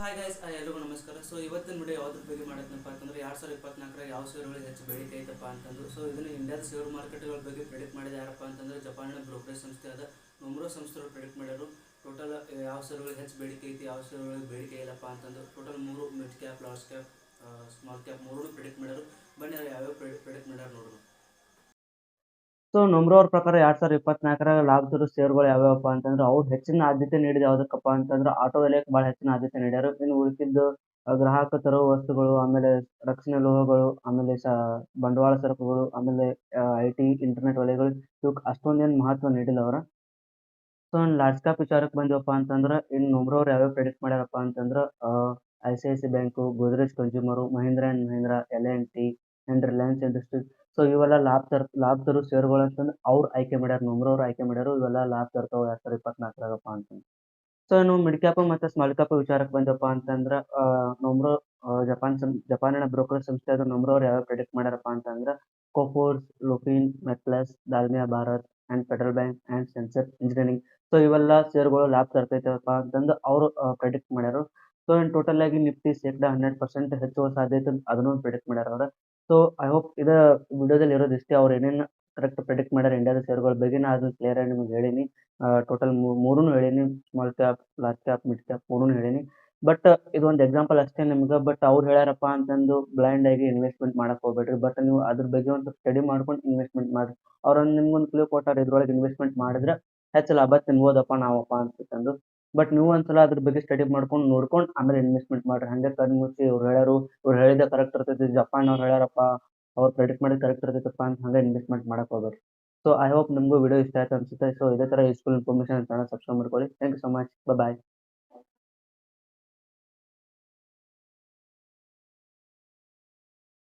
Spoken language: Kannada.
ಹಾಯ್ ಗೈಸ್ ಎಲ್ಲರಿಗೂ ನಮಸ್ಕಾರ. ಸೊ ಇವತ್ತಿನ ವಿಡಿಯೋ ಯಾವ್ದ್ರ ಬಗ್ಗೆ ಮಾಡೋದಪ್ಪ ಅಂತಂದ್ರೆ, ಎರಡು ಸಾವಿರದ ಇಪ್ಪತ್ನಾಲ್ಕರ ಯಾವ ಷೇರುಗಳಿಗೆ ಹೆಚ್ಚು ಬೇಡಿಕೆ ಐತಪ್ಪ ಅಂತಂದು ಸೊ ಇದನ್ನು ಇಂಡಿಯಾದ ಷೇರು ಮಾರ್ಕೆಟ್ಗಳ ಬಗ್ಗೆ ಪ್ರಿಡಿಕ್ಟ್ ಮಾಡಿದ ಯಾರಪ್ಪ ಅಂತಂದ್ರೆ ಜಪಾನಿನ ಬ್ರೋಕರೇಜ್ ಸಂಸ್ಥೆ ಆದ ನೊಮ್ರೋ ಸಂಸ್ಥೆಗಳು ಪ್ರಿಡಿಕ್ಟ್ ಮಾಡ್ಯಾರು ಟೋಟಲ್ ಯಾವ ಷೇರುಗಳಿಗೆ ಹೆಚ್ಚು ಬೇಡಿಕೆ ಐತಿ ಯಾವ ಷೇರುಗಳಿಗೆ ಬೇಡಿಕೆ ಇಲ್ಲಪ್ಪ ಅಂತಂದು ಟೋಟಲ್ ಮೂರು mid cap large cap small cap ಮೂರು ಪ್ರಿಡಿಕ್ಟ್ ಮಾಡ್ಯಾರು ಬನ್ನಿ ಅವ್ರು ಯಾವ್ಯಾವ ಪ್ರಿಡಿಕ್ಟ್ ಮಾಡ್ಯಾರ ನೋಡೋಣ ಸೊ ಅವ್ರ ಪ್ರಕಾರ ಎರಡ್ ಸಾವಿರದ ಇಪ್ಪತ್ನಾಲ್ಕರಾಗ ಲಾಭದರು ಷೇರುಗಳು ಯಾವ್ಯಾವಪ್ಪ ಅಂತಂದ್ರೆ ಅವ್ರು ಹೆಚ್ಚಿನ ಆದ್ಯತೆ ನೀಡಿದ ಯಾವ್ದಕ್ಕಪ್ಪ ಅಂತಂದ್ರೆ ಆಟೋ ವಲಯಕ್ಕೆ ಬಹಳ ಹೆಚ್ಚಿನ ಆದ್ಯತೆ ನೀಡ್ಯಾರ. ಇನ್ನು ಉಳಿದಿದ್ದು ಗ್ರಾಹಕ ತರುವ ವಸ್ತುಗಳು, ಆಮೇಲೆ ರಕ್ಷಣೆ ಲೋಹಗಳು, ಆಮೇಲೆ ಬಂಡವಾಳ ಸರಕುಗಳು, ಆಮೇಲೆ ಐ ಟಿ ಇಂಟರ್ನೆಟ್ ವಲಯಗಳು ಇವಕ್ಕೆ ಅಷ್ಟೊಂದೇನು ಮಹತ್ವ ನೀಡಿಲ್ಲ ಅವರ. ಸೊ ಲಾರ್ಜ್ ಕ್ಯಾಪ್ ವಿಚಾರಕ್ಕೆ ಬಂದಿವಪ್ಪ ಅಂತಂದ್ರೆ ಇನ್ನು ನಮ್ರವ್ರು ಯಾವ್ಯಾವ ಪ್ರೆಡಿಕ್ಟ್ ಮಾಡ್ಯಾರಪ್ಪ ಅಂತಂದ್ರೆ I C I C bank Godrej consumer Mahindra and Mahindra L N T and Reliance industries so ಇವೆಲ್ಲ ಲಾಭ ತರ್ ಲಾಭ ತರೋ ಷೇರುಗಳು ಅಂತಂದ್ರೆ ಅವ್ರು ಆಯ್ಕೆ ಮಾಡ್ಯಾರ, ನಮ್ರವ್ರು ಆಯ್ಕೆ ಮಾಡ್ಯಾರು, ಇವೆಲ್ಲ ಲಾಭ ತರ್ತಾವ ಎರಡು ಸಾವಿರದ ಇಪ್ಪತ್ನಾಲ್ಕರಾಗಪ್ಪ ಅಂತಂದು. ಸೊ ನಾವು ಮಿಡ್ ಕ್ಯಾಪ್ ಮತ್ತು ಸ್ಮಾಲ್ ಕ್ಯಾಪ್ ವಿಚಾರಕ್ಕೆ ಬಂದಪ್ಪ ಅಂತಂದ್ರೆ ನಮ್ರೋ ಜಪಾನ್ ಸಂ ಜಪಾನಿನ ಬ್ರೋಕರ್ ಸಂಸ್ಥೆ ಅದ್ರ ನಮ್ರವ್ರು ಯಾವ್ಯಾವ ಪ್ರೆಡಿಕ್ಟ್ ಮಾಡ್ಯಾರಪ್ಪ ಅಂತಂದ್ರೆ Coforge Lupin metals Dalmia Bharat and Federal Bank and Sansera engineering so ಇವೆಲ್ಲ ಷೇರುಗಳು ಲಾಭ ತರ್ತೈತಪ್ಪ ಅಂತಂದು ಅವರು ಪ್ರೆಡಿಕ್ಟ್ ಮಾಡ್ಯಾರು. ಸೊ ಟೋಟಲ್ ಆಗಿ ನಿಫ್ಟಿ ಶೇಕಡ ಹನ್ನೆರಡು ಪರ್ಸೆಂಟ್ ಹೆಚ್ಚುವ ಸಾಧ್ಯತೆ ಅದನ್ನು ಪ್ರೆಡಿಕ್ಟ್ ಮಾಡ್ಯಾರ ಅವ್ರ. ಸೊ ಐ ಹೋಪ್ ಇದ ವಿಡಿಯೋದಲ್ಲಿ ಇರೋದು ಇಷ್ಟೇ ಅವ್ರು ಏನೇನು ಕರೆಕ್ಟ್ ಪ್ರೆಡಿಕ್ಟ್ ಮಾಡ್ಯಾರ ಇಂಡಿಯಾದ ಷೇರುಗಳ ಬಗ್ಗೆ ಅದನ್ನ ಕ್ಲಿಯರ್ ಆಗಿ ನಿಮ್ಗೆ ಹೇಳೀನಿ. ಟೋಟಲ್ ಮೂರೂ ಹೇಳೀನಿ. Small cap large cap mid cap ಮೂರೂ ಹೇಳೀನಿ. ಬಟ್ ಇದು ಒಂದು ಎಕ್ಸಾಂಪಲ್ ಅಷ್ಟೇ ನಿಮ್ಗೆ. ಬಟ್ ಅವ್ರು ಹೇಳ್ಯಾರಪ್ಪ ಅಂತಂದು ಬ್ಲೈಂಡ್ ಆಗಿ ಇನ್ವೆಸ್ಟ್ಮೆಂಟ್ ಮಾಡಕ್ ಹೋಗ್ಬೇಡ್ರಿ. ಬಟ್ ನೀವು ಅದ್ರ ಬಗ್ಗೆ ಒಂದು ಸ್ಟಡಿ ಮಾಡ್ಕೊಂಡು ಇನ್ವೆಸ್ಟ್ಮೆಂಟ್ ಮಾಡ್ರಿ. ಅವ್ರೊಂದು ನಿಮ್ಗೊಂದು ಕ್ಲೂ ಕೊಟ್ಟಾರ ಇದ್ರೊಳಗೆ ಇನ್ವೆಸ್ಟ್ಮೆಂಟ್ ಮಾಡಿದ್ರೆ ಹೆಚ್ಚು ಲಾಭ ತಿನ್ಬೋದಪ್ಪ ನಾವಪ್ಪ ಅಂತಂದು ಬಟ್ ನೀವು ಒಂದ್ಸಲ ಅದ್ರ ಬಗ್ಗೆ ಸ್ಟಡಿ ಮಾಡ್ಕೊಂಡು ನೋಡ್ಕೊಂಡು ಆಮೇಲೆ ಇನ್ವೆಸ್ಟ್ಮೆಂಟ್ ಮಾಡ್ರಿ. ಹಂಗೆ ಕಣ್ಣು ಮುಚ್ಚಿ ಇವ್ರು ಹೇಳ್ಯಾರು, ಇವ್ರು ಹೇಳಿದ ಕರೆಕ್ಟ್ ಇರ್ತೈತಿ. ಜಪಾನ್ ಅವ್ರು ಹೇಳ್ಯಾರಪ್ಪ, ಅವ್ರು ಪ್ರೆಡಿಕ್ಟ್ ಮಾಡಿದ ಕರೆಕ್ಟ್ ಇರ್ತೈತಪ್ಪ ಅಂತ ಹಂಗೆ ಇನ್ವೆಸ್ಟ್ಮೆಂಟ್ ಮಾಡಕ್ ಹೋಗ್ಬೇಡ್ರಿ ಸೊ ಐ ಹೋಪ್ ನಿಮಗೂ ವಿಡಿಯೋ ಇಷ್ಟ ಆಯ್ತು ಅನ್ಸುತ್ತೆ. ಸೊ ಇದೇ ತರ ಯೂಸ್ಫುಲ್ ಇನ್ಫಾರ್ಮೇಷನ್ ಚಾನಲ್ ಸಬ್ಸ್ಕ್ರೈಬ್ ಮಾಡ್ಕೊಳ್ಳಿ. Thank you so much bye